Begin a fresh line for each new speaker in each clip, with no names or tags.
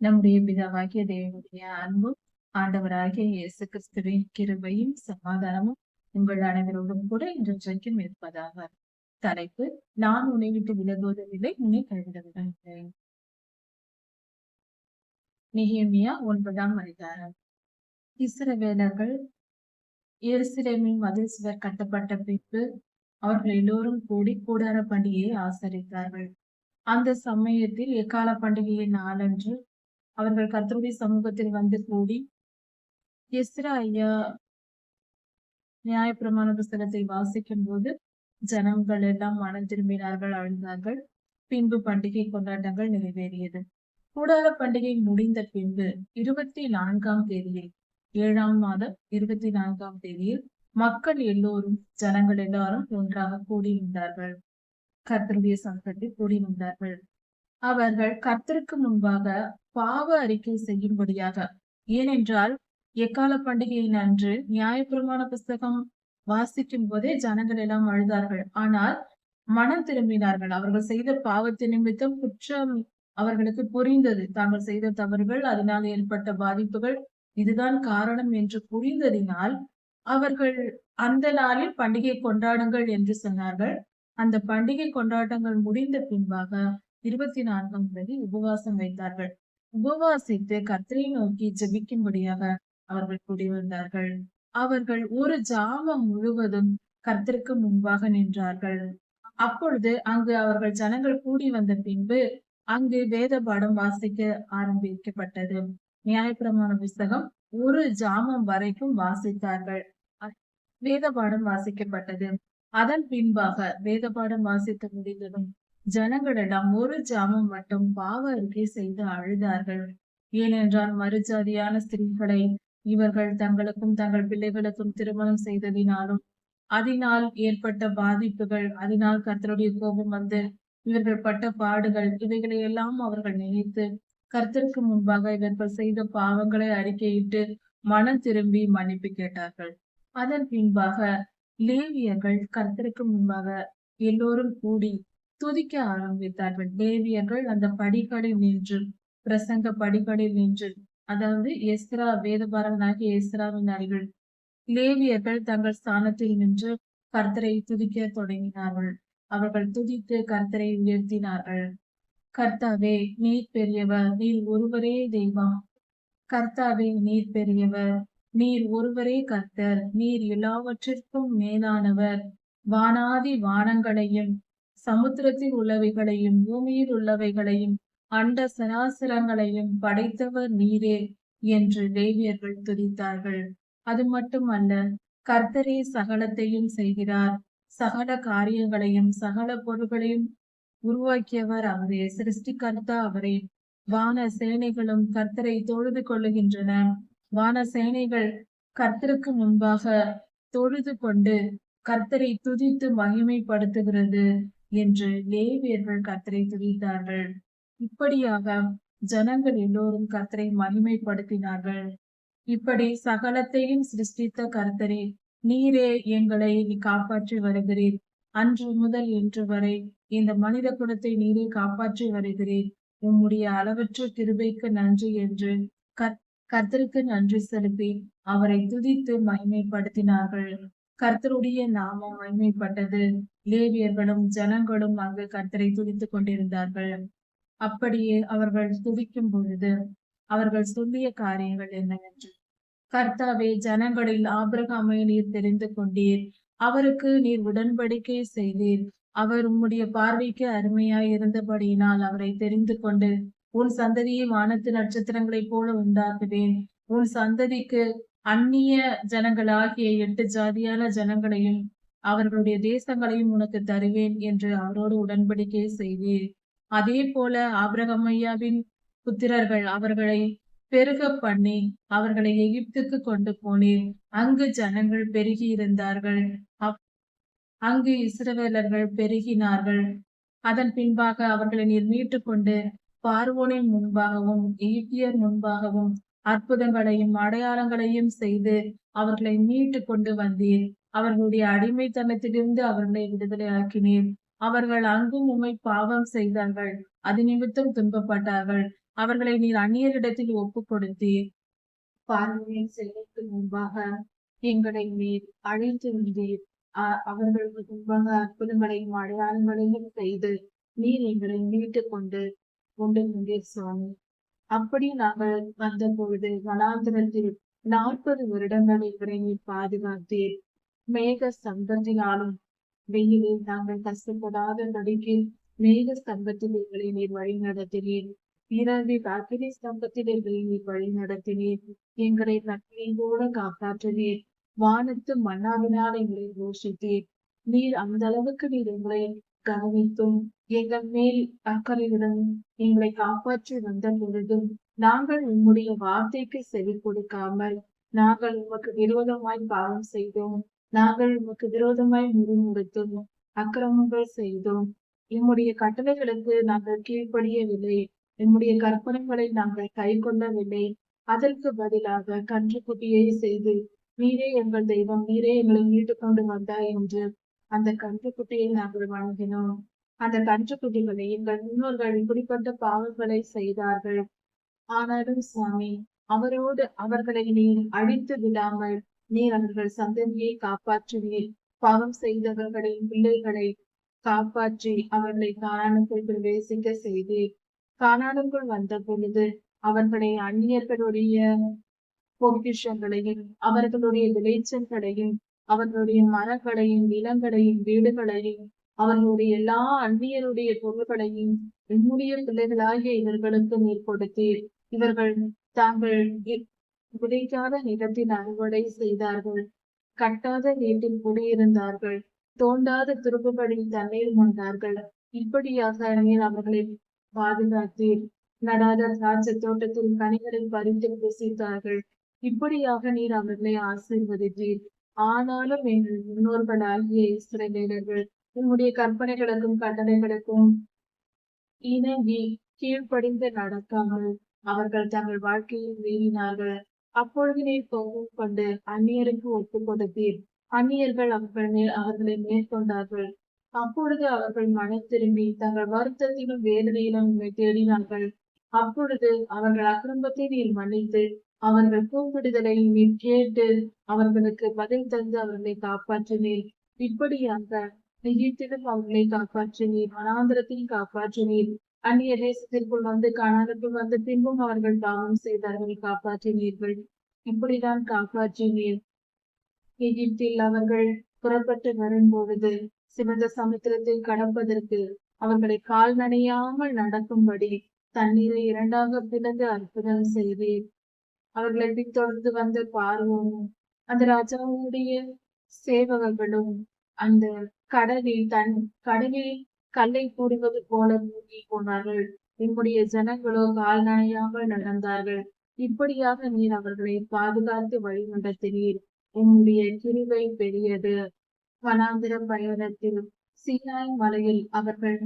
நம்முடைய பிதாவாகிய தேவனுடைய அன்பும் ஆண்டவராகிய இயேசு கிறிஸ்துவின் கிருபையும் சமாதானமும் உங்கள் அனைவரோடும் கூட இன்றைக்கும் இருப்பதாக. தலைப்பு நான் உன்னை விட்டு விலகுவதில்லை உன்னை கைவிடவில்லை நிகேமியா ஒன்பதாம் அதிகாரம். இஸ்ரவேலர்கள் எருசலேமின் மதில் சுவர் கட்டப்பட்ட பின்பு அவர்கள் எல்லோரும் கூடி கூடார பண்டிகையை ஆசரித்தார்கள். அந்த சமயத்தில் எக்கால பண்டிகையின் நாளன்று அவர்கள் கர்த்தருடைய சமூகத்தில் வந்து கூடி எஸ்ரா ஐயா நியாயப்பிரமாண புஸ்தகத்தை வாசிக்கும் போது ஜனங்கள் எல்லாம் மனம் திரும்பினார்கள் அழுந்தார்கள் பின்பு பண்டிகை கொண்டாட்டங்கள் நிறைவேறியது. கூடார பண்டிகை முடிந்த பின்பு இருபத்தி நான்காம் தேதியில் ஏழாம் மாதம் இருபத்தி நான்காம் தேதியில் மக்கள் எல்லோரும் ஜனங்கள் எல்லாரும் ஒன்றாக கூடியிருந்தார்கள். கர்த்தருடைய சங்கத்தில் கூடியிருந்தார்கள். அவர்கள் கர்த்தருக்கு முன்பாக பாவ அறிக்கை செய்யும்படியாக. ஏனென்றால் எக்கால பண்டிகையின் அன்று நியாயப்பிரமாண புஸ்தகம் வாசிக்கும் போதே ஜனங்கள் எல்லாம் அழுதார்கள். ஆனால் மனம் திரும்பினார்கள். அவர்கள் செய்த பாவத்தை நிமித்தம் குற்றம் அவர்களுக்கு புரிந்தது. தாங்கள் செய்த தவறுகள் அதனால் ஏற்பட்ட பாதிப்புகள் இதுதான் காரணம் என்று புரிந்ததினால் அவர்கள் அந்த நாளில் பண்டிகை கொண்டாடுங்கள் என்று சொன்னார்கள். அந்த பண்டிகை கொண்டாட்டங்கள் முடிந்த பின்பாக இருபத்தி நான்காம் தேதி உபவாசம் வைத்தார்கள். உபவாசித்து கத்திரை நோக்கி ஜபிக்கும்படியாக அவர்கள் கூடி வந்தார்கள். அவர்கள் ஒரு ஜாமம் முழுவதும் கர்த்தருக்கு முன்பாக நின்றார்கள். அப்பொழுது அங்கு அவர்கள் ஜனங்கள் கூடி வந்த பின்பு அங்கு வேத பாடம் வாசிக்க ஆரம்பிக்கப்பட்டது. நியாயப்பிரமாண புஸ்தகம் ஒரு ஜாமம் வரைக்கும் வாசித்தார்கள். வேத பாடம் வாசிக்கப்பட்டது. அதன் பின்பாக வேத பாடம் வாசித்து முடிந்ததும் ஜனங்களிடம் ஒரு ஜாமம் மட்டும் பாவ அறிக்கை செய்து அழுதார்கள். ஏனென்றால் மறுஜாதியான ஸ்திரீகளை இவர்கள் தங்களுக்கும் தங்கள் பிள்ளைகளுக்கும் திருமணம் செய்ததினாலும் அதனால் ஏற்பட்ட பாதிப்புகள் அதனால் கர்த்தருடைய கோபம் வந்து இவர்கள் பட்ட பாடுகள் இவைகளை எல்லாம் அவர்கள் நினைத்து கர்த்தருக்கு முன்பாக இவர்கள் செய்த பாவங்களை அறிக்கையிட்டு மனம் திரும்பி மன்னிப்பு கேட்டார்கள். அதன் பின்பாக லேவியர்கள் கர்த்தருக்கு முன்பாக எல்லோரும் கூடி துதிக்க ஆரம்பித்தார்கள் லேவியர்கள் அந்த படிகளில் நின்று பிரசங்க படிகளில் நின்று அதாவது எஸ்ரா வேதபாரகனாகிய எஸ்ராவின் அருகில் லேவியர்கள் தங்கள் ஸ்தானத்தில் நின்று கர்த்தரை துதிக்க தொடங்கினார்கள். அவர்கள் துதித்து கர்த்தரை உயர்த்தினார்கள். கர்த்தாவே நீர் பெரியவர் நீர் ஒருவரே தெய்வம். கர்த்தாவே நீர் பெரியவர் நீர் ஒருவரே கர்த்தர். நீர் எல்லாவற்றிற்கும் மேலானவர். வானாதி வானங்களையும் சமுத்திரத்தில் உள்ளவைகளையும் பூமியில் உள்ளவைகளையும் அண்ட சராசரங்களையும் படைத்தவர் நீரே என்று தேவியர்கள் துதித்தார்கள். அது மட்டுமல்ல கர்த்தரே சகலத்தையும் செய்கிறார். சகல காரியங்களையும் சகல பொருள்களையும் உருவாக்கியவர் அவரே. சிருஷ்டிகர்த்தா அவரே. வான சேனைகளும் கர்த்தரை தொழுது கொள்ளுகின்றன. வான சேனைகள் கர்த்தருக்கு முன்பாக தொழுது கொண்டு கர்த்தரை துதித்து மகிமைப்படுத்துகிறது. என்று லேவியர்கள் கத்தரை துதித்தார்கள். இப்படியாக ஜனங்கள் எல்லோரும் கத்தரை மகிமைப்படுத்தினார்கள். இப்படி சகலத்தையும் சிருஷ்டித்த கர்த்தரே நீரே எங்களை காப்பாற்றி வருகிறீர். அன்று முதல் இன்று வரை இந்த மனித குலத்தை நீரே காப்பாற்றி வருகிறீர். உம்முடைய அளவற்ற கிருபைக்கு நன்றி என்று கர்த்தருக்கு நன்றி செலுத்தி அவரை துதித்து மகிமைப்படுத்தினார்கள். கர்த்தருடைய நாமம் மகிமைப்பட்டது. லேவியர்களும் ஜனங்களும் அங்கு கர்த்தரை துதித்துக் கொண்டிருந்தார்கள். அப்படியே அவர்கள் துதிக்கும் பொழுது அவர்கள் சொல்லிய காரியங்கள் என்னவென்று? கர்த்தாவே ஜனங்களில் ஆபிரகாமை நீர் தெரிந்து கொண்டீர். அவருக்கு நீர் உடன்படிக்கை செய்தீர். அவர் உம்முடைய பார்வைக்கு அருமையாய் இருந்தபடியினால் அவரை தெரிந்து கொண்டு உன் சந்ததியை வானத்து நட்சத்திரங்களைப் போல உண்டாக்குவேன். உன் சந்ததிக்கு அந்நிய ஜனங்களாகிய எட்டு ஜாதியான ஜனங்களையும் அவர்களுடைய தேசங்களையும் உனக்கு தருவேன் என்று அவரோடு உடன்படிக்கை செய்தீர். அதே போல ஆபிரகமையாவின் புத்திரர்கள் அவர்களை பெருக பண்ணி அவர்களை எகிப்துக்கு கொண்டு போனீர். அங்கு ஜனங்கள் பெருகி இருந்தார்கள். அங்கு இஸ்ரவேலர்கள் பெருகினார்கள். அதன் பின்பாக அவர்களை நீர் மீட்டு கொண்டு பார்வோனின் முன்பாகவும் எகிப்தியர் முன்பாகவும் அற்புதங்களையும் அடையாளங்களையும் செய்து அவர்களை மீட்டு கொண்டு வந்தீர். அவர்களுடைய அடிமைத்தனத்திலிருந்து அவர்களை விடுதலை ஆக்கினீர். அவர்கள் அங்கும் உமை பாவம் செய்தார்கள். அது நிமித்தம் துன்பப்பட்டார்கள். அவர்களை நீர் அந்நியரிடத்தில் ஒப்பு கொடுத்தீர் பார்வையின் செல்லுக்கு முன்பாக எங்களை நீர் அழைத்து வந்தீர். அவர்களுக்கு முன்பாக அற்புதங்களையும் அடையாளங்களையும் செய்து நீர் எங்களை மீட்டு கொண்டு கொண்டு வந்தீர் சுவாமி. அப்படி நாங்கள் வந்த பொழுது வனாந்திரத்தில் நாற்பது வருடங்கள் எங்களை நீர் பாதுகாத்தீர். மேக சம்பந்தியாலும் வெயிலில் நாங்கள் கஷ்டப்படாதபடிக்கு மேக ஸ்தம்பத்தில் எங்களை நீர் வழி நடத்தினீர் இரவில் அக்னி ஸ்தம்பத்தில் எங்களை நீர் வழி நடத்தினீர் எங்களை நன்மையோடு காப்பாற்றினீர். வானத்து மன்னாவினால் எங்களை போஷித்தீர். நீர் அந்த அளவுக்கு நீர் எங்களை கவனித்தும் எங்கள் மேல் அக்கறையுடன் எங்களை காப்பாற்றி வந்த பொழுதும் நாங்கள் உம்முடைய வார்த்தைக்கு செவி கொடுக்காமல் நாங்கள் உமக்கு விரோதமாய் பாவம் செய்தோம். நாங்கள் உமக்கு விரோதமாய் முறுமுறுத்தும் அக்கிரமங்கள் செய்தோம். எம்முடைய கட்டளைகளுக்கு நாங்கள் கீழ்ப்படியவில்லை. எம்முடைய கற்பனைகளை நாங்கள் கை கொள்ளவில்லை. அதற்கு பதிலாக கன்றுக்குட்டியை செய்து நீரே எங்கள் தெய்வம் நீரே எங்களை மீட்டு கொண்டு வந்தாய் என்று அந்த கன்றுக்குட்டியை நாங்கள் வணங்கினோம். அந்த கன்றுக்குட்டிகளை எங்கள் முன்னோர்கள் இப்படிப்பட்ட பாவங்களை செய்தார்கள். ஆனாலும் சுவாமி அவரோடு அவர்களை நீர் அழித்து விடாமல் நீர் அவர்கள் சந்ததியை காப்பாற்றுவீர். பாவம் செய்தவர்களின் பிள்ளைகளை காப்பாற்றி அவர்களை காணானுக்குள் பிரவேசிக்க செய்தீர். காணானுக்குள் வந்த பொழுது அவர்களை அந்நியர்களுடைய பொக்கிஷங்களையும் அவர்களுடைய விளைச்சல்களையும் அவர்களுடைய மரங்களையும் நிலங்களையும் வீடுகளையும் அவர்களுடைய எல்லா அந்நியருடைய பொருள்களையும் என்னுடைய பிள்ளைகளாகிய இவர்களுக்கு நீர் கொடுத்தீர். இவர்கள் தாங்கள் இ- விதைக்காத நிலத்தில் அறுவடை செய்தார்கள். கட்டாத வீட்டில் குடியிருந்தார்கள். தோண்டாத துருப்புகளில் தண்ணீர் கொண்டார்கள் இப்படியாக நீர் அவர்களை பாதுகாத்தீர். நடாத திராட்சை தோட்டத்தில் கனிகளை பறித்து புசித்தார்கள். இப்படியாக நீர் அவர்களை ஆசீர்வதித்தீர். ஆனாலும் எங்கள் முன்னோர்களாகிய இஸ்ரவேலர்கள் உம்முடைய கற்பனைகளுக்கும் கட்டளைகளுக்கும் இணங்கி கீழ்ப்படிந்து நடக்காமல் அவர்கள் தங்கள் வாழ்க்கையில் மீறினார்கள். அப்பொழுது நீர் கோபம் கொண்டு அந்நியருக்கு ஒப்பு கொடுத்தீர். அந்நியர்கள் அவர்கள் மேல் அவர்களை மேற்கொண்டார்கள். அப்பொழுது அவர்கள் மனம் திரும்பி தங்கள் வருத்தத்திலும் வேதனையிலும் தேடினார்கள். அப்பொழுது அவர்கள் அக்கிரமத்தை நீர் மன்னித்து அவர்கள் கூப்பிடுதலை நீர் கேட்டு அவர்களுக்கு பதில் தந்து அவர்களை காப்பாற்றினீர் இப்படியாக எகிப்திலும் அவர்களை காப்பாற்றினீர் வனாந்திரத்தில் காப்பாற்றினீர் அந்நிய தேசத்திற்குள் வந்து காணாதற்குள் வந்த பின்பும் அவர்கள் பாவம் செய்தார்கள் காப்பாற்றினீர்கள். இப்படிதான் காப்பாற்றினீர் எகிப்தில் அவர்கள் புறப்பட்டு வரும்பொழுது சிவந்த சமுத்திரத்தை கடப்பதற்கு அவர்களை கால் நனையாமல் நடக்கும்படி தண்ணீரை இரண்டாக பிளந்து அற்புதம் செய்தீர் அவர்களை பின்தொடர்ந்து வந்த பார்வோனும் அந்த ராஜாவுடைய சேவகர்களும் அந்த கடலில் தன் கடலில் கல்லை கூடுவது போல மூழ்கி போனார்கள். என்னுடைய ஜனங்களோ கால் நனையாமல் நடந்தார்கள். இப்படியாக நீர் அவர்களை பாதுகாத்து வழிநடத்தினீர். உன்னுடைய கிருவை பெரியது. வனாந்திர பயணத்தில் சீனாய் மலையில் அவர்கள்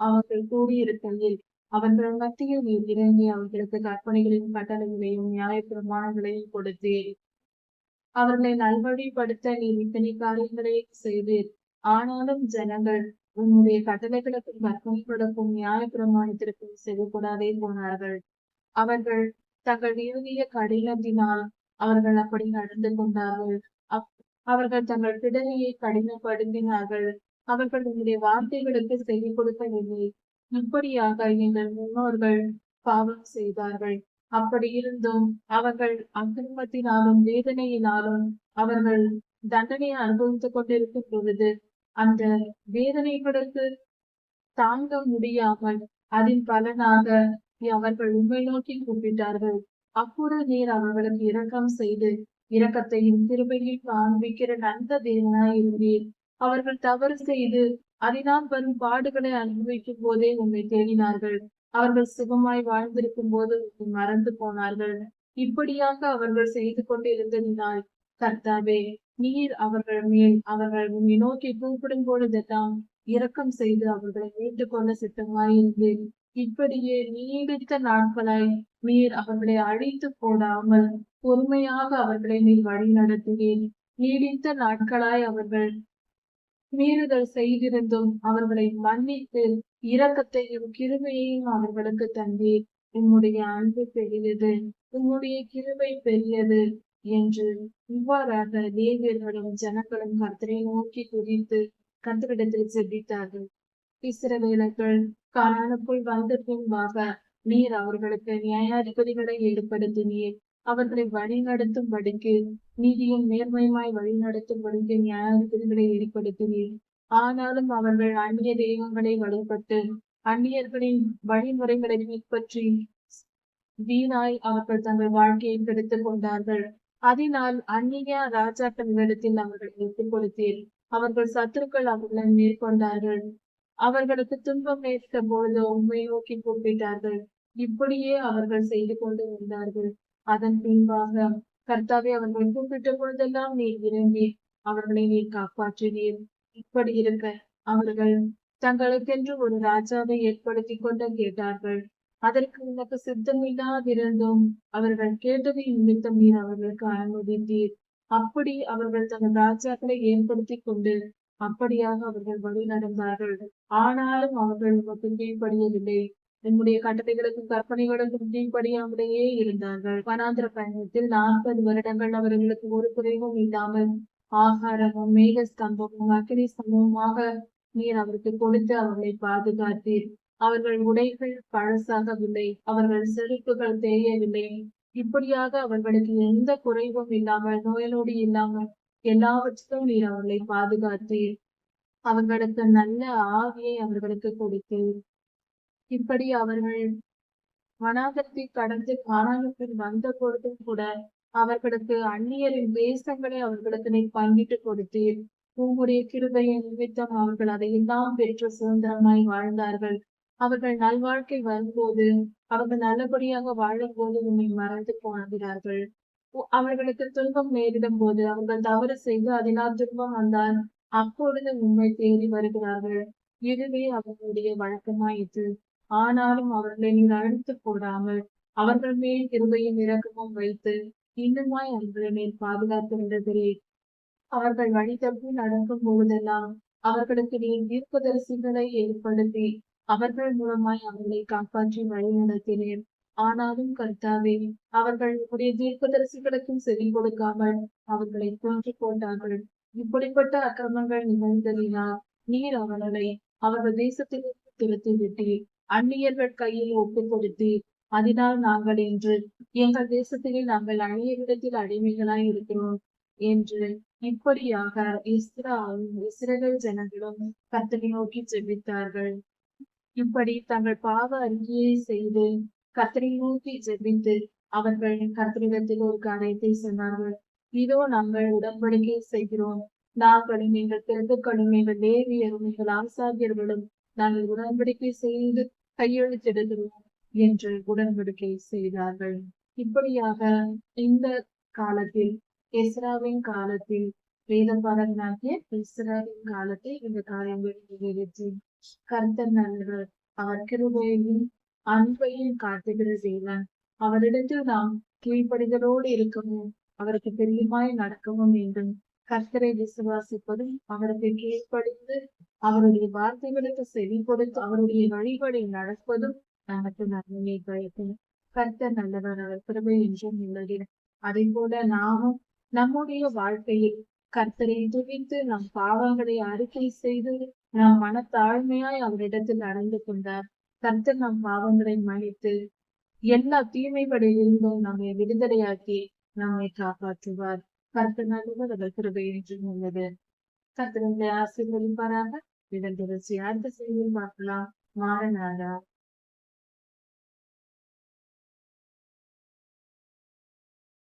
அவர்கள் கூடியிருக்கையில் அவர்கள் மத்தியில் நீர் இறங்கி அவர்களுக்கு கற்பனைகளின் கட்டளைகளையும் நியாய பிரமாணங்களையும் கொடுத்தீர் அவர்களை நல்வழிப்படுத்த நீர் இத்தனை காரியங்களை செய்தீர். ஆனாலும் ஜனங்கள் உன்னுடைய கட்டளைகளுக்கும் கற்பனைகளுக்கும் நியாய பிரமாணத்திற்கும் செய்யக்கூடாதே போனார்கள். அவர்கள் தங்கள் இறுதிய கடினத்தினால் அவர்கள் அப்படி நடந்து கொண்டார்கள். அப்- அவர்கள் தங்கள் பிடரியை கடினப்படுத்தினார்கள். அவர்கள் உன்னுடைய வார்த்தைகளுக்கு செய்து கொடுக்கவில்லை. இப்படியாக எங்கள் முன்னோர்கள் பாவம் செய்தார்கள். அப்படி இருந்தும் அவர்கள் அக்கிரமத்தினாலும் வேதனையினாலும் அவர்கள் தண்டனையை அனுபவித்துக் கொண்டிருக்கும் பொழுது அந்த வேதனைகளுக்கு தாங்க முடியாமல் அதன் பலனாக அவர்கள் உண்மை நோக்கி கூப்பிட்டார்கள். அப்பொழுது நீர் அவர்களுக்கு இரக்கம் செய்து இரக்கத்தையும் கிருபையும் காண்பிக்கிற நல்ல தேவனாய் இருந்தீர் அவர்கள் தவறு செய்து அதனால் வரும் பாடுகளை அனுபவிக்கும் போதே உண்மை தேடினார்கள். அவர்கள் சுகமாய் வாழ்ந்திருக்கும் போது மறந்து போனார்கள். இப்படியாக அவர்கள் செய்து கொண்டிருந்ததினால் கர்த்தாவே நீர் அவர்கள் மேல் அவர்கள் உம்மை நோக்கி கூப்பிடும் பொழுதெல்லாம் இரக்கம் செய்து அவர்களை மீட்டுக் கொள்ள சித்தமாயிருந்தேன். இப்படியே நீடித்த நாட்களாய் நீர் அவர்களை அழித்து போடாமல் பொறுமையாக அவர்களை நீர் வழி நடத்துவீர் நீடித்த நாட்களாய் அவர்கள் மீறுதல் செய்திருந்தும் அவர்களை மன்னித்து இரக்கத்தையும் கிருபையையும் அவர்களுக்கு தந்தி உம்முடைய அன்பு பெரியது உம்முடைய கிருபை பெரியது என்று இவ்வாறாக லேவியர்களும் ஜனங்களும் கர்த்தரை நோக்கி குறித்து கர்த்தரிடத்தில் செபித்தார்கள். இஸ்ரவேலர்கள் கானானுக்குள் வந்த பின்பாக நீர் அவர்களுக்கு நியாயாதிபதிகளை ஏற்படுத்தினீர். அவர்களை வழிநடத்தும்படிக்கு நீதியும் நேர்மையுமாய் வழிநடத்தும்படிக்கு நியாயாதிபதிகளை ஏற்படுத்தினீர் ஆனாலும் அவர்கள் அந்நிய தெய்வங்களை வழிபட்டு அந்நியர்களின் வழிமுறைகளை பின்பற்றி வீணாய் அவர்கள் தங்கள் வாழ்க்கையை கெடுத்துக் கொண்டார்கள். அதனால் அந்நிய ராஜாக்களிடத்தில் அவர்களை ஒப்புக் கொடுத்தீர் அவர்கள் சத்துருக்கள் அவர்களை மேற்கொண்டார்கள். அவர்களுக்கு துன்பம் நேர்த்த பொழுது உண்மை நோக்கி கூப்பிட்டார்கள் இப்படியே அவர்கள் செய்து கொண்டு வந்தார்கள். அதன் பின்பாக கர்த்தாவே அவர்கள் கூப்பிட்ட பொழுதெல்லாம் நீர் விரும்பி அவர்களை நீர் காப்பாற்றினீர். இப்படி இருக்க அவர்கள் தங்களுக்கென்று ஒரு ராஜாவை ஏற்படுத்தி கொண்டு கேட்டார்கள். அதற்கு உனக்கு சித்தமில்லாதிருந்தும் அவர்கள் கேட்டதை நிமித்தம் நீர் அவர்களுக்கு அனுமதித்தீர். அப்படி அவர்கள் தங்கள் ராஜாக்களை ஏற்படுத்தி கொண்டு அப்படியாக அவர்கள் வழி நடந்தார்கள் ஆனாலும் அவர்கள் உனக்கு கீழ்படியவில்லை நம்முடைய கட்டளைகளுக்கும் கற்பனைகளுக்கும் கீழ்ப்படியாமலேயே இருந்தார்கள். வனாந்திர பயணத்தில் நாற்பது வருடங்கள் அவர்களுக்கு ஒரு குறைவும் இல்லாமல் ஆகாரமும் மேக ஸ்தம்பமும் அக்னி ஸ்தம்பமுமாக நீர் அவருக்கு கொடுத்து அவர்களை பாதுகாத்தீர். அவர்கள் உடைகள் பழசாகவில்லை அவர்கள் செருப்புகள் தேயவில்லை. இப்படியாக அவர்களுக்கு எந்த குறைவும் இல்லாமல் நோயலோடு இல்லாமல் எல்லாவற்றிலும் நீர் அவர்களை பாதுகாத்தீர். அவர்களுக்கு நல்ல ஆவியை அவர்களுக்கு கொடுத்தீர். இப்படி அவர்கள் வனாந்தத்தை கடந்து காணானுக்கு வந்த பொழுதும் கூட அவர்களுக்கு அந்நியரின் வேஷங்களை அவர்களுக்கு நீ பங்கிட்டு கொடுத்தீர். உங்களுடைய கிருபையை நிமித்தம் அவர்கள் அதையெல்லாம் பெற்று சுதந்திரமாய் வாழ்ந்தார்கள். அவர்கள் நல்வாழ்க்கை வரும்போது அவர்கள் நல்லபடியாக வாழும் போது உண்மை மறந்து போகிறார்கள் அவர்களுக்கு துன்பம் நேரிடும் போது அவர்கள் தவறு செய்து அதனால் துன்பம் வந்தால் அப்பொழுது உண்மை தேடி வருகிறார்கள். இதுவே அவர்களுடைய வழக்கமாயிற்று. ஆனாலும் அவர்களை நீர் அழைத்து போடாமல் அவர்கள் மேல் கிருபையும் இறக்கமும் வைத்து இன்னுமாய் அவர்களை மேல் பாதுகாத்து விடுகிறேன் அவர்கள் வழி தப்பி நடக்கும் போதெல்லாம் அவர்களுக்கு நீர் தீர்க்கதரிசிகளை ஏற்படுத்தி அவர்கள் மூலமாய் அவர்களை காப்பாற்றி வழி நடத்தினேன் ஆனாலும் கர்த்தாவே அவர்கள் உடைய தீர்க்கதரிசிகளுக்கும் செவி கொடுக்காமல் அவர்களை கொன்று போட்டார்கள். இப்படிப்பட்ட அக்கிரமங்கள் நிகழ்ந்ததினால் நீர் அவர்களை அவர்கள் தேசத்திலிருந்து திருத்தி விட்டீர் அந்நியர்கள் கையில் ஒப்புக் கொடுத்து அதனால் நாங்கள் இன்று எங்கள் தேசத்திலே நாங்கள் அந்நியரிடத்தில் அடிமைகளாய் இருக்கிறோம் என்று இப்படியாக இஸ்ராவும் இஸ்ரேல் ஜனங்களும் கர்த்தரை நோக்கி ஜெபித்தார்கள். இப்படி தங்கள் பாவ அறிக்கையை செய்து கர்த்தரை நோக்கி ஜெபித்து அவர்கள் கர்த்தரிடத்தில் ஒரு காரியத்தை சொன்னார்கள். இதோ நாங்கள் உடன்படிக்கை செய்கிறோம். நாங்களும் எங்கள் பிறப்புகளும் எங்கள் தேவியரும் எங்கள் ஆசாரியர்களும் நாங்கள் உடன்படிக்கை செய்து கையெழுத்திடுகிறோம் என்று உடன்படிக்கை செய்தார்கள். இப்படியாக இந்த காலத்தில் எஸ்ராவின் காலத்தில் வேதபாரகனாகிய இஸ்ராவின் காலத்தில் இந்த காரியங்கள் நிறைவேற்றி கர்த்தர் நல்லவர் அவர் கிருபையையும் அன்பையும் காட்டுகிற தேவன். அவரிடத்தில் நாம் கீழ்ப்படிதலோடு இருக்கவும் அவருக்கு பிரியமாய் நடக்கவும் வேண்டும். கர்த்தரை விசுவாசிப்பதும் அவருக்கு கீழ்ப்படிந்து அவருடைய வார்த்தைகளுக்கு செவி கொடுத்து அவருடைய வழிகளை நடப்பதும் நமக்கு நன்மையை பயக்கும் கர்த்தர் நல்லவர் அவர் கிருபை என்றும் உள்ளது. அதே போல நாமும் நம்முடைய வாழ்க்கையில் கர்த்தரை துவித்து நம் பாவங்களை அறிக்கை செய்து நம் மனத்தாழ்மையாய் அவரிடத்தில் நடந்து கொண்டார். கர்த்தர் நம் பாவங்களை மன்னித்து எல்லா தீமைகளிலிருந்தும் நம்மை விடுதலையாக்கி நம்மை காப்பாற்றுவார். கர்த்தர் நல்லவர் அவர் கிருபை என்றும் உள்ளது. கர்த்தருடைய ஆசீர்வதிப்பாராக. ഇടം തുടർച്ചയായ സൈന്യം